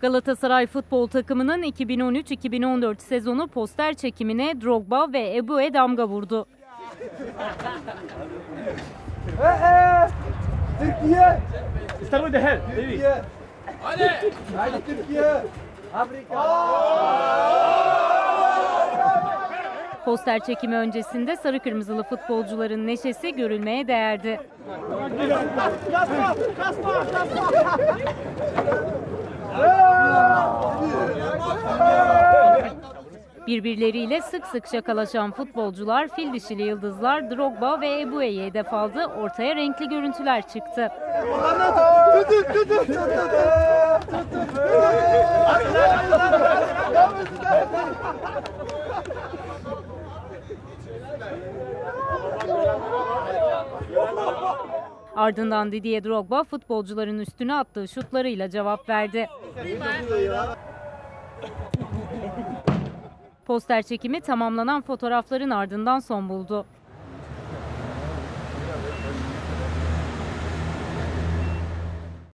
Galatasaray futbol takımının 2013-2014 sezonu poster çekimine Drogba ve Ebue damga vurdu. Türkiye! Head, baby. Türkiye! Hadi! Hadi Türkiye! Afrika! Poster çekimi öncesinde sarı kırmızılı futbolcuların neşesi görülmeye değerdi. Birbirleriyle sık sık şakalaşan futbolcular, fil dişili yıldızlar Drogba ve Ebue'ye hedef aldı. Ortaya renkli görüntüler çıktı. Ardından Didier Drogba futbolcuların üstüne attığı şutlarıyla cevap verdi. Poster çekimi tamamlanan fotoğrafların ardından son buldu.